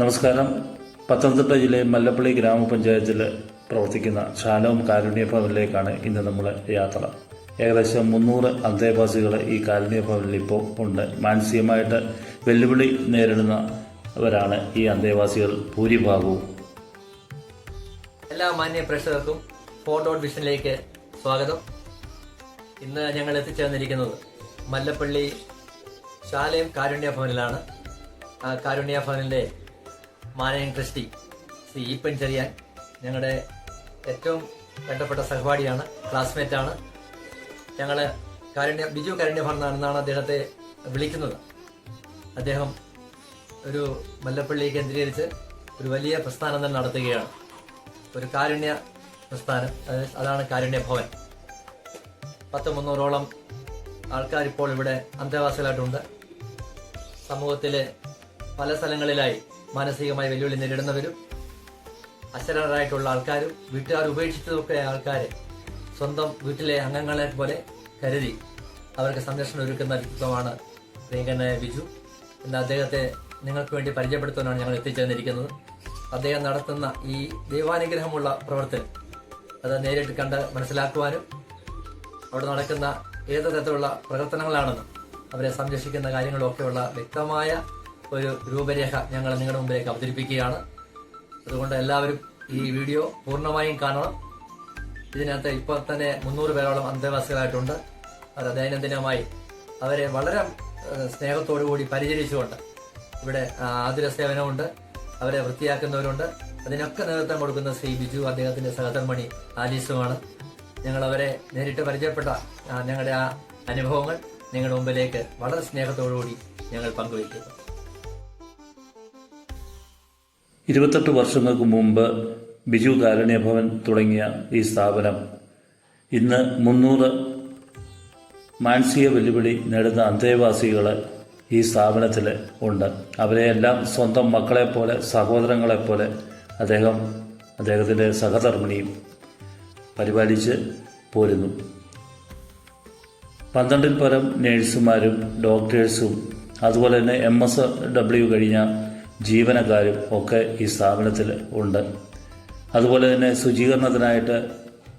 നമസ്കാരം. പത്തനംതിട്ട ജില്ലയിലെ മല്ലപ്പള്ളി ഗ്രാമപഞ്ചായത്തിൽ പ്രവർത്തിക്കുന്ന ശാലവും കാരുണ്യ ഭവനിലേക്കാണ് ഇന്ന് നമ്മൾ യാത്ര. ഏകദേശം മുന്നൂറ് അന്തേവാസികൾ ഈ കാരുണ്യ ഭവനിൽ ഇപ്പോൾ ഉണ്ട്. മാനസികമായിട്ട് വെല്ലുവിളി നേരിടുന്നവരാണ് ഈ അന്തേവാസികൾ ഭൂരിഭാഗവും. എല്ലാ മാന്യ പ്രേക്ഷകർക്കും ഫോർ ഡോട്ട് വിഷനിലേക്ക് സ്വാഗതം. ഇന്ന് ഞങ്ങൾ എത്തിച്ചേർന്നിരിക്കുന്നത് മല്ലപ്പള്ളി ശാലയം കാരുണ്യ ഭവനിലാണ് കാരുണ്യ ഭവനിലെ മാനയം ക്രിസ്റ്റി. ശ്രീ ഈപ്പൻ ചെറിയാൻ ഞങ്ങളുടെ ഏറ്റവും വേണ്ടപ്പെട്ട സഹപാഠിയാണ് ആണ് ഞങ്ങൾ കാരുണ്യ ബിജു കാരുണ്യ എന്നാണ് അദ്ദേഹത്തെ വിളിക്കുന്നത്. അദ്ദേഹം ഒരു മല്ലപ്പള്ളി കേന്ദ്രീകരിച്ച് ഒരു വലിയ പ്രസ്ഥാനം തന്നെ നടത്തുകയാണ്. ഒരു കാരുണ്യ പ്രസ്ഥാനം അതാണ് കാരുണ്യ ഭവൻ. പത്ത് മുന്നൂറോളം ആൾക്കാർ ഇപ്പോൾ ഇവിടെ അന്തേവാസികളായിട്ടുണ്ട് സമൂഹത്തിലെ പല സ്ഥലങ്ങളിലായി മാനസികമായി വെല്ലുവിളി നേരിടുന്നവരും അശരണരായിട്ടുള്ള ആൾക്കാരും വീട്ടുകാർ ഉപേക്ഷിച്ചതൊക്കെ ആൾക്കാരെ സ്വന്തം വീട്ടിലെ അംഗങ്ങളെ പോലെ കരുതി അവർക്ക് സംരക്ഷണം ഒരുക്കുന്ന വ്യക്തിത്വമാണ് പ്രിയങ്കനായ ബിജു. എന്ന അദ്ദേഹത്തെ നിങ്ങൾക്ക് വേണ്ടി പരിചയപ്പെടുത്താനാണ് ഞങ്ങൾ എത്തിച്ചേർന്നിരിക്കുന്നത്. അദ്ദേഹം നടത്തുന്ന ഈ ദൈവാനുഗ്രഹമുള്ള പ്രവർത്തനം അത് നേരിട്ട് കണ്ട് മനസ്സിലാക്കുവാനും അവിടെ നടക്കുന്ന ഏത് തരത്തിലുള്ള പ്രവർത്തനങ്ങളാണെന്നും അവരെ സംരക്ഷിക്കുന്ന കാര്യങ്ങളൊക്കെയുള്ള വ്യക്തമായ ഒരു രൂപരേഖ ഞങ്ങൾ നിങ്ങളുടെ മുമ്പിലേക്ക് അവതരിപ്പിക്കുകയാണ്. അതുകൊണ്ട് എല്ലാവരും ഈ വീഡിയോ പൂർണമായും കാണണം. ഇതിനകത്ത് ഇപ്പോൾ തന്നെ മുന്നൂറ് പേരോളം അന്തേവാസികളായിട്ടുണ്ട്. അത് ദൈനംദിനമായി അവരെ വളരെ സ്നേഹത്തോടു കൂടി പരിചരിച്ചുകൊണ്ട് ഇവിടെ ആതുര സേവനമുണ്ട്. അവരെ വൃത്തിയാക്കുന്നവരുണ്ട്. അതിനൊക്കെ നേതൃത്വം കൊടുക്കുന്ന ശ്രീ ബിജു അദ്ദേഹത്തിന്റെ സഹധർമ്മണി ആലീസുമാണ്. ഞങ്ങൾ അവരെ നേരിട്ട് പരിചയപ്പെട്ട ഞങ്ങളുടെ ആ അനുഭവങ്ങൾ നിങ്ങളുടെ മുമ്പിലേക്ക് വളരെ സ്നേഹത്തോടുകൂടി ഞങ്ങൾ പങ്കുവയ്ക്കുന്നു. ഇരുപത്തെട്ട് വർഷങ്ങൾക്ക് മുമ്പ് ബിജു കാരുണ്യ ഭവൻ തുടങ്ങിയ ഈ സ്ഥാപനം ഇന്ന് മുന്നൂറ് മാനസിക വെല്ലുവിളി നേടുന്ന അന്തേവാസികൾ ഈ സ്ഥാപനത്തിൽ ഉണ്ട്. അവരെയെല്ലാം സ്വന്തം മക്കളെപ്പോലെ സഹോദരങ്ങളെപ്പോലെ അദ്ദേഹം അദ്ദേഹത്തിന്റെ സഹധർമ്മിണിയും പരിപാലിച്ച് പോരുന്നു. പന്ത്രണ്ടിൽ പരം നേഴ്സുമാരും ഡോക്ടേഴ്സും അതുപോലെ തന്നെ എം എസ് ഡബ്ല്യു കഴിഞ്ഞ ജീവനക്കാരും ഒക്കെ ഈ സ്ഥാപനത്തിൽ ഉണ്ട്. അതുപോലെ തന്നെ ശുചീകരണത്തിനായിട്ട്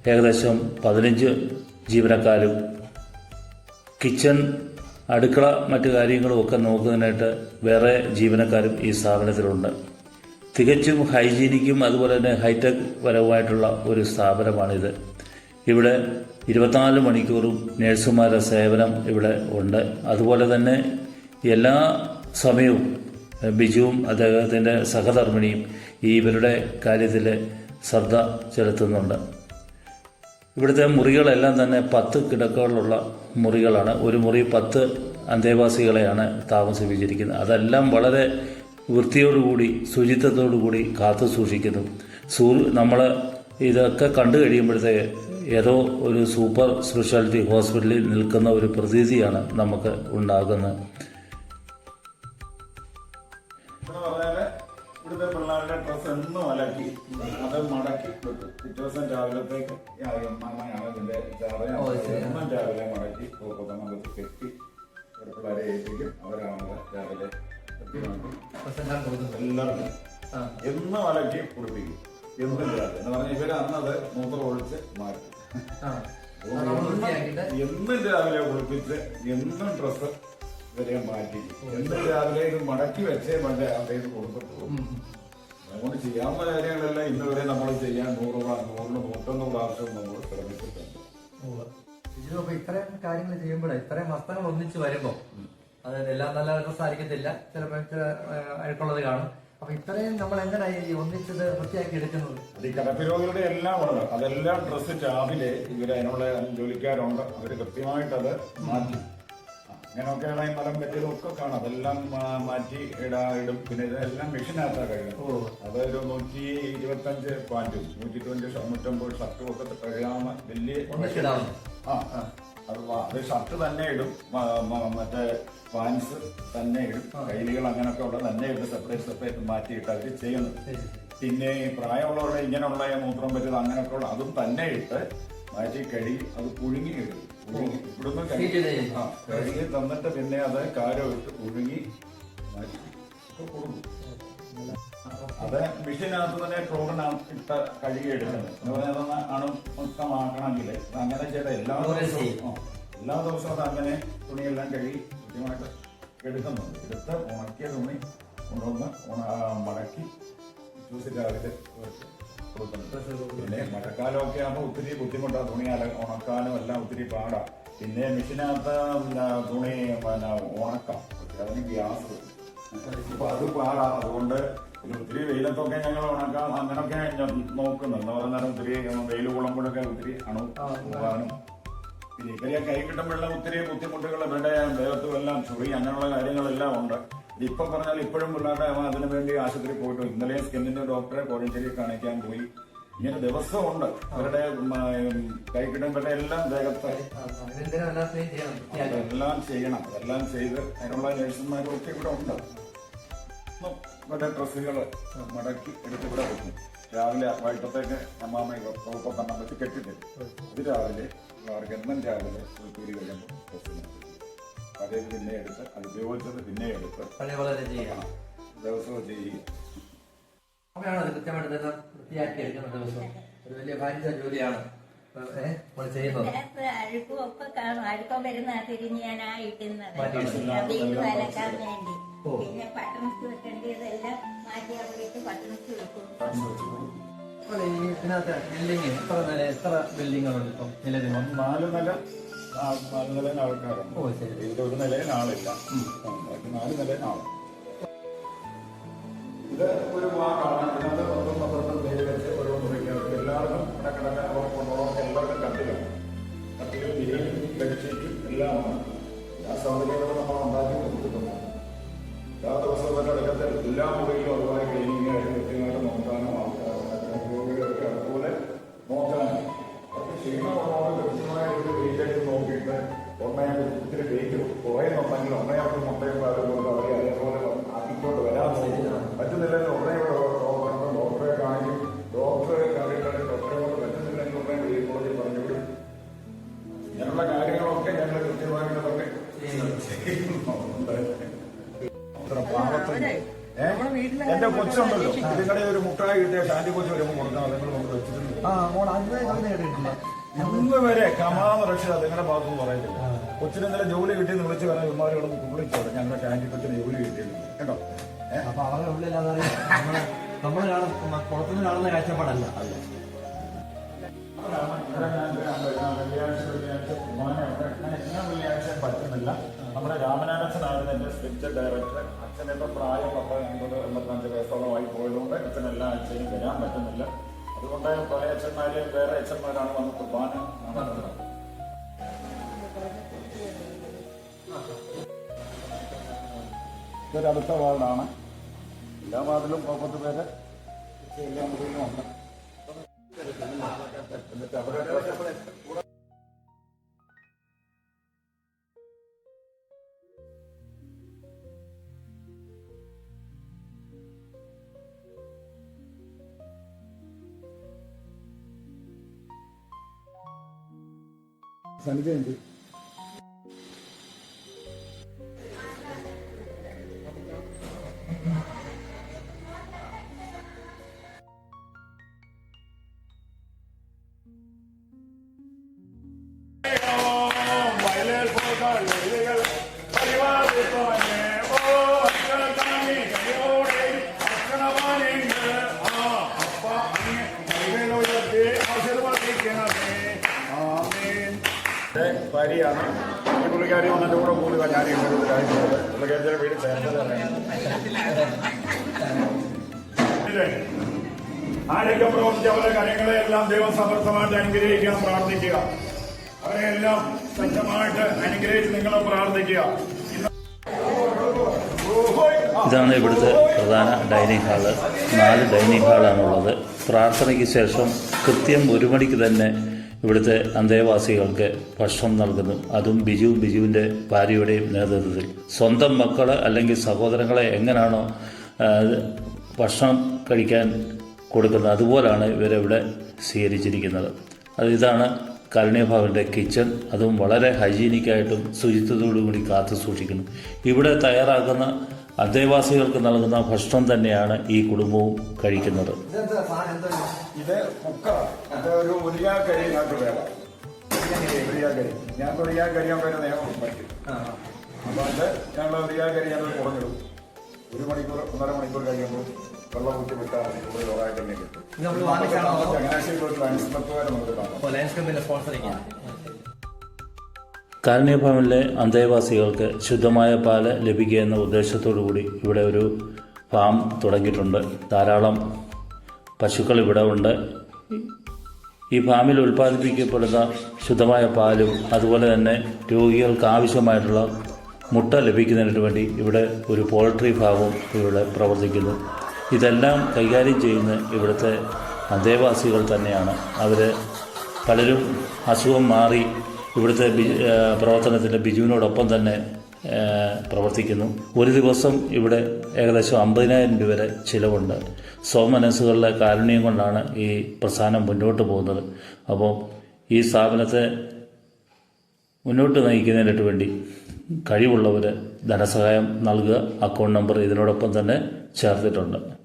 ഏകദേശം പതിനഞ്ച് ജീവനക്കാരും കിച്ചൺ അടുക്കള മറ്റു കാര്യങ്ങളും ഒക്കെ നോക്കുന്നതിനായിട്ട് വേറെ ജീവനക്കാരും ഈ സ്ഥാപനത്തിലുണ്ട്. തികച്ചും ഹൈജീനിക്കും അതുപോലെ തന്നെ ഹൈടെക് പരവുമായിട്ടുള്ള ഒരു സ്ഥാപനമാണിത്. ഇവിടെ ഇരുപത്തിനാല് മണിക്കൂറും നേഴ്സുമാരുടെ സേവനം ഇവിടെ ഉണ്ട്. അതുപോലെ തന്നെ എല്ലാ സമയവും ബിജുവും അദ്ദേഹത്തിന്റെ സഹധർമ്മിണിയും ഈ ഇവരുടെ കാര്യത്തിൽ ശ്രദ്ധ ചെലുത്തുന്നുണ്ട്. ഇവിടുത്തെ മുറികളെല്ലാം തന്നെ പത്ത് കിടക്കകളുള്ള മുറികളാണ്. ഒരു മുറി പത്ത് അന്തേവാസികളെയാണ് താമസിപ്പിച്ചിരിക്കുന്നത്. അതെല്ലാം വളരെ വൃത്തിയോടുകൂടി ശുചിത്വത്തോടുകൂടി കാത്തു സൂക്ഷിക്കുന്നു. സൂ നമ്മൾ ഇതൊക്കെ കണ്ടു കഴിയുമ്പോഴത്തേക്ക് ഏതോ ഒരു സൂപ്പർ സ്പെഷ്യാലിറ്റി ഹോസ്പിറ്റലിൽ നിൽക്കുന്ന ഒരു പ്രതീതിയാണ് നമുക്ക് ഉണ്ടാകുന്നത്. പിറ്റേ ദിവസം രാവിലത്തേക്ക് അമ്മയാണ് ഇതിന്റെ ശരി. എന്നും രാവിലെ മടക്കി പൊതമകത്ത് കെട്ടി ഒരു പിള്ളേരെ ഏൽപ്പിക്കും. അവരാണ് രാവിലെ ആ. എന്നും അലക്കി കുടിപ്പിക്കും എന്നും രാവിലെ എന്ന് പറഞ്ഞാൽ ഇവർ അന്നത് മൂത്രം ഒഴിച്ച് മാറ്റി. എന്നും രാവിലെ കുളിപ്പിച്ച് എന്നും ഡ്രസ്സ് ഇവരെ മാറ്റി. എന്നും രാവിലെ ഇത് മടക്കി വെച്ചേ മറ്റേ അവിടെ കൊടുക്കത്തുള്ളൂ. അതുകൊണ്ട് ചെയ്യാവുന്ന കാര്യങ്ങളെല്ലാം. ഇന്ന് വരെ നമ്മൾ ചെയ്യാൻ നൂറ് നൂറിന് നൂറ്റൊന്ന് പ്രാവശ്യം നമ്മൾ ശ്രമിച്ചിട്ടുണ്ട്. അപ്പൊ ഇത്രയും കാര്യങ്ങൾ ചെയ്യുമ്പോഴേ ഇത്രയും വസ്ത്രങ്ങൾ ഒന്നിച്ച് വരുമ്പോ അതായത് എല്ലാം നല്ല ഡ്രസ് ആയിരിക്കത്തില്ല ചിലപ്പോൾ ചില അഴുക്കുള്ളത് കാണും. അപ്പൊ ഇത്രയും നമ്മൾ എങ്ങനെയായി ഈ ഒന്നിച്ചത് വൃത്തിയാക്കി എടുക്കുന്നത്? അത് ഈ കിടപ്പ് രോഗികളുടെ എല്ലാം ഉണ്ട് അതെല്ലാം ഡ്രസ്സ് രാവിലെ ഇവർ അതിനുള്ള ജോലിക്കാരുണ്ട്. അവർ കൃത്യമായിട്ട് അത് മാറ്റി. ആ, അങ്ങനെയൊക്കെയാണ് ഈ മലം പറ്റിയതൊക്കെ കാണും. അതെല്ലാം മാറ്റി ഇടാ ഇടും. പിന്നെ ഇതെല്ലാം മെഷീനകത്താണ് കഴിയുന്നത് അതൊരു നൂറ്റി ഇരുപത്തഞ്ച് പാന്റും നൂറ്റി ട്വന്റി നൂറ്റമ്പത് ഷർട്ടും ഒക്കെ കഴുകാവുന്ന വലിയ ആ അത് അത് ഷർട്ട് തന്നെ ഇടും. മറ്റേ പാൻസ് തന്നെ ഇടും. കൈലികൾ അങ്ങനെയൊക്കെ ഉള്ളത് തന്നെ ഇട്ട് സെപ്പറേറ്റ് സെപ്പറേറ്റ് മാറ്റിയിട്ട് അവർ ചെയ്യുന്നത്. പിന്നെ പ്രായമുള്ളവരുടെ ഇങ്ങനെയുള്ള മൂത്രം പറ്റിയത് അങ്ങനെയൊക്കെ ഉള്ള അതും തന്നെ ഇട്ട് മാറ്റി കഴുകി അത് പുഴുങ്ങി ഇടും. ഇവിടുന്ന് കഴുകി തന്നിട്ട് പിന്നെ അത് കാരം ഇട്ട് മാറ്റി. കൊടുക്കും അത് മെഷീനകത്ത് തന്നെ ക്ലോറിനകത്ത് ഇട്ട കഴുകിയെടുക്കുന്നത്. എന്ന് പറഞ്ഞാൽ അതൊന്ന് അണുമുക്തമാക്കണമെങ്കിൽ അങ്ങനെ ചെയ്ത എല്ലാ ക്ലോറിൻ ദിവസവും. എല്ലാ ദിവസവും അത് അങ്ങനെ തുണിയെല്ലാം കഴുകി കൃത്യമായിട്ട് എടുക്കുന്നുണ്ട്. എടുത്ത് ഉണക്കിയ തുണി കൊണ്ടുവന്ന് മടക്കി ചൂസിന്റെ അകത്ത് വെച്ച് പിന്നെ മഴക്കാലമൊക്കെ ആകുമ്പോൾ ഒത്തിരി ബുദ്ധിമുട്ടാണ് തുണി അല ഉണക്കാനും എല്ലാം ഒത്തിരി പാടാ. പിന്നെ മെഷീനകത്ത് തുണി പിന്നെ ഉണക്കാം. പക്ഷെ അതിന് ഗ്യാസ്. വരും. അപ്പൊ അത് പാടാണ് അതുകൊണ്ട് പിന്നെ ഒത്തിരി വെയിലത്തൊക്കെ ഞങ്ങൾ ഉണക്കാം. അങ്ങനൊക്കെ നോക്കുന്നു എന്ന് പറഞ്ഞാൽ ഒത്തിരി വെയിൽ കൊള്ളുമ്പോഴൊക്കെ ഒത്തിരി അണു പോകാനും പിന്നെ ഇവരെ കൈ കിട്ടുമ്പോഴുള്ള ഒത്തിരി ബുദ്ധിമുട്ടുകൾ ഇവരുടെ ദേഹത്തും എല്ലാം ചുറി അങ്ങനെയുള്ള കാര്യങ്ങളെല്ലാം ഉണ്ട്. ഇപ്പൊ പറഞ്ഞാൽ ഇപ്പോഴും പിള്ളേരുടെ അതിനു വേണ്ടി ആശുപത്രി പോയിട്ടു. ഇന്നലെ സ്കിന്നിന്റെ ഡോക്ടറെ കോഴഞ്ചേരി കാണിക്കാൻ പോയി. ഇങ്ങനെ ദിവസമുണ്ട്. അവരുടെ കൈക്കിടം കിട്ടുമ്പോഴത്തെ എല്ലാം ദേഹത്ത് എല്ലാം ചെയ്യണം. എല്ലാം ചെയ്ത് അതിനുള്ള നഴ്സുമാരും ഒക്കെ ഇവിടെ ഉണ്ട്. ഇവിടെ ഡ്രസ്സുകൾ മടക്കി എടുത്ത് ഇവിടെ വെക്കും. രാവിലെ വൈകിട്ടത്തേക്ക് അമ്മാമ്മ ഒപ്പം കണ്ണം വെച്ച് കെട്ടിത്തരും. ഇത് രാവിലെ അവർക്ക് എന്നും രാവിലെ കുളിക്കൂടി കഴിയുമ്പോൾ ഡ്രസ്സ് പഴയത് പിന്നെ എടുത്ത് അത് ഉപയോഗിച്ചത് പിന്നെ എടുത്ത് പഴയ പോലെ തന്നെ ചെയ്യണം ദിവസവും ചെയ്യുക. അമ്മയാണോ അത് കൃത്യമായിട്ട് തന്നെ വൃത്തിയാക്കി എടുക്കുന്ന ദിവസം. ഒരു വലിയ ഭാരിച്ച ജോലിയാണ്. ചെയ്യുന്നത്? ഇതിനകത്ത് അഴുക്കും ഒക്കെ കാണും. അഴുക്കം വരുന്ന തിരിഞ്ഞ് ഞാൻ ആ ഇട്ടുന്നത് മാറ്റി അലക്കാൻ വേണ്ടി. പിന്നെ പട്ടണത്തിൽ വെക്കേണ്ടതെല്ലാം മാറ്റി അവിടെ പട്ടണത്തിൽ വെക്കും. ഇതിനകത്ത് ബിൽഡിങ് എത്ര നില എത്ര ബിൽഡിങ്ങുകളുണ്ട് ഇപ്പം നിലവിൽ? നാല് നില നാല് നിലയിൽ ആൾക്കാരുണ്ട് ഓ ശരി. ഇതിൽ ഒരു നിലയിൽ ആളില്ല. നാല് നിലയിൽ ആളാണ് ഇത് ഒരു വാക്കാണ്. ഒന്നേ ഒത്തിരി ഡേറ്റ് കുറയുന്നുണ്ടെങ്കിൽ ഒന്നേ അവർക്ക് മുട്ടയും പാലും കൊണ്ട് അവരെ അതേപോലെ ആക്കിക്കൊണ്ട് വരാൻ നോക്കും പറ്റുന്നില്ലെങ്കിൽ ഉടനെ ഡോക്ടറെ ഡോക്ടറെ കാണിക്കും. ഡോക്ടറെ കാണിക്കണം ഡോക്ടറെ കൊണ്ട് പറ്റുന്നില്ലെങ്കിൽ ഉടനെ മെഡിക്കൽ കോളേജിൽ പറഞ്ഞു വിടും. ഇങ്ങനെയുള്ള കാര്യങ്ങളൊക്കെ ഞങ്ങൾ കൃത്യമായിട്ട് അതൊക്കെ ചെയ്യുന്നുണ്ട്. അത്ര പാവത്തിന്. ഏ? എന്റെ കൊച്ചുണ്ടല്ലോ. ഇതിനിടെ ഒരു മുട്ടായി കിട്ടിയ ഷാൻഡി കൊച്ചു വരുമ്പോൾ കൊടുക്കാൻ നിങ്ങൾ നമ്മൾ വെച്ചിട്ടുണ്ട്. ഇന്ന് വരെ കമാന്ന് രക്ഷ നിങ്ങളുടെ ഭാഗത്തുനിന്ന് പറയത്തില്ല. കൊച്ചിന് ഇന്നലെ ജോലി കിട്ടിയെന്ന് വിളിച്ച് പറയാൻ ഉമ്മാരോട് വിളിച്ചോളൂ ഞങ്ങളുടെ ഷാൻഡി കൊച്ചിന് ജോലി കിട്ടിയിട്ടുണ്ട്. കേട്ടോ? അപ്പൊ അവരുടെ നമ്മൾ പുറത്തുനിന്ന് കാണുന്ന കാഴ്ചപ്പാടല്ല. ഇവിടെ വെള്ളിയാഴ്ച പറ്റുന്നില്ല. നമ്മുടെ രാമനാഥനായിരുന്നു എന്റെ സ്പിരിച്വൽ ഡയറക്ടർ അച്ഛൻ ഇപ്പൊ പ്രായം പത്ത് എൺപത് എൺപത്തഞ്ച് വയസ്സോളമായി പോയതുകൊണ്ട് അച്ഛൻ എല്ലാ ആഴ്ചയും വരാൻ പറ്റുന്നില്ല. അതുകൊണ്ട് പല അച്ഛന്മാര് വേറെ അച്ഛന്മാരാണ് വന്ന് കുർബാന നടത്തുന്നത്. ഇതൊരു അടുത്ത വാർഡാണ്. എല്ലാ വാർഡിലും പത്ത് പേര് എല്ലാ മുറിയിലും ഉണ്ട് എന്നിട്ട് അവരുടെ സനിതയുണ്ട് ഭാര്യയാണ്. ഈ പുള്ളിക്കാരി വന്നിട്ട് കൂടെ കൂടി ഞാൻ കാര്യമുള്ളത് പുള്ളിക്കാരിയുടെ വീട് ചേർത്തലാണ് ആരൊക്കെ പ്രവർത്തിച്ച അവരുടെ കാര്യങ്ങളെ എല്ലാം ദൈവം സമർത്ഥമായിട്ട് അനുഗ്രഹിക്കാൻ പ്രാർത്ഥിക്കുക. അവരെല്ലാം സജ്ജമായിട്ട് അനുഗ്രഹിച്ച് നിങ്ങളെ പ്രാർത്ഥിക്കുക. ഇതാണ് ഇവിടുത്തെ പ്രധാന ഡൈനിങ് ഹാൾ. നാല് ഡൈനിങ് ഹാളാണുള്ളത്. പ്രാർത്ഥനയ്ക്ക് ശേഷം കൃത്യം ഒരു മണിക്ക് തന്നെ ഇവിടുത്തെ അന്തേവാസികൾക്ക് ഭക്ഷണം നൽകുന്നു. അതും ബിജുവും ബിജുവിന്റെ ഭാര്യയുടെയും നേതൃത്വത്തിൽ. സ്വന്തം മക്കൾ അല്ലെങ്കിൽ സഹോദരങ്ങളെ എങ്ങനെയാണോ ഭക്ഷണം കഴിക്കാൻ കൊടുക്കുന്നത് അതുപോലാണ് ഇവരവിടെ സ്വീകരിച്ചിരിക്കുന്നത്. അത് ഇതാണ് കരുണ്യഭവന്റെ കിച്ചൺ അതും വളരെ ഹൈജീനിക്കായിട്ടും ശുചിത്വത്തോടുകൂടി കാത്തു സൂക്ഷിക്കുന്നു. ഇവിടെ തയ്യാറാക്കുന്ന അന്തേവാസികൾക്ക് നൽകുന്ന ഭക്ഷണം തന്നെയാണ് ഈ കുടുംബവും കഴിക്കുന്നത്. ഇത്? കുക്കറാണ് വേണം. ഞാൻ നിയമം അപ്പോൾ അത് ഞങ്ങൾ ഒരു മണിക്കൂർ ഒന്നര മണിക്കൂർ കഴിയുമ്പോൾ വെള്ളം ഊറ്റി വിട്ടാൽ കൂടുതൽ ഉറവായിട്ട് തന്നെ കിട്ടും? ചങ്ങനാശ്ശേരി പോയിട്ട് ലയൺസ് ക്ലബ്ബുകാരെ നമുക്ക് കാണാം ലയൻസ് കമ്പനിയുടെ സ്പോൺസറിങ് കാരുണ്യഭവനിലെ അന്തേവാസികൾക്ക് ശുദ്ധമായ പാൽ ലഭിക്കുക എന്ന ഉദ്ദേശത്തോടു കൂടി ഇവിടെ ഒരു ഫാം തുടങ്ങിയിട്ടുണ്ട്. ധാരാളം പശുക്കൾ ഇവിടെ ഉണ്ട്. ഈ ഫാമിൽ ഉൽപ്പാദിപ്പിക്കപ്പെടുന്ന ശുദ്ധമായ പാലും അതുപോലെ തന്നെ രോഗികൾക്ക് ആവശ്യമായിട്ടുള്ള മുട്ട ലഭിക്കുന്നതിന് വേണ്ടി ഇവിടെ ഒരു പോൾട്രി ഫാമും ഇവിടെ പ്രവർത്തിക്കുന്നു. ഇതെല്ലാം കൈകാര്യം ചെയ്യുന്ന ഇവിടുത്തെ അന്തേവാസികൾ തന്നെയാണ്. അവർ പലരും അസുഖം മാറി ഇവിടുത്തെ പ്രവർത്തനത്തിന്റെ ബിജുവിനോടൊപ്പം തന്നെ പ്രവർത്തിക്കുന്നു. ഒരു ദിവസം ഇവിടെ ഏകദേശം അമ്പതിനായിരം രൂപ വരെ ചിലവുണ്ട്. സ്വമനസ്സുകളുടെ കാരുണ്യം കൊണ്ടാണ് ഈ പ്രസ്ഥാനം മുന്നോട്ട് പോകുന്നത്. അപ്പോൾ ഈ സ്ഥാപനത്തെ മുന്നോട്ട് നയിക്കുന്നതിനായിട്ട് വേണ്ടി കഴിവുള്ളവർ ധനസഹായം നൽകുക. അക്കൗണ്ട് നമ്പർ ഇതിനോടൊപ്പം തന്നെ ചേർത്തിട്ടുണ്ട്.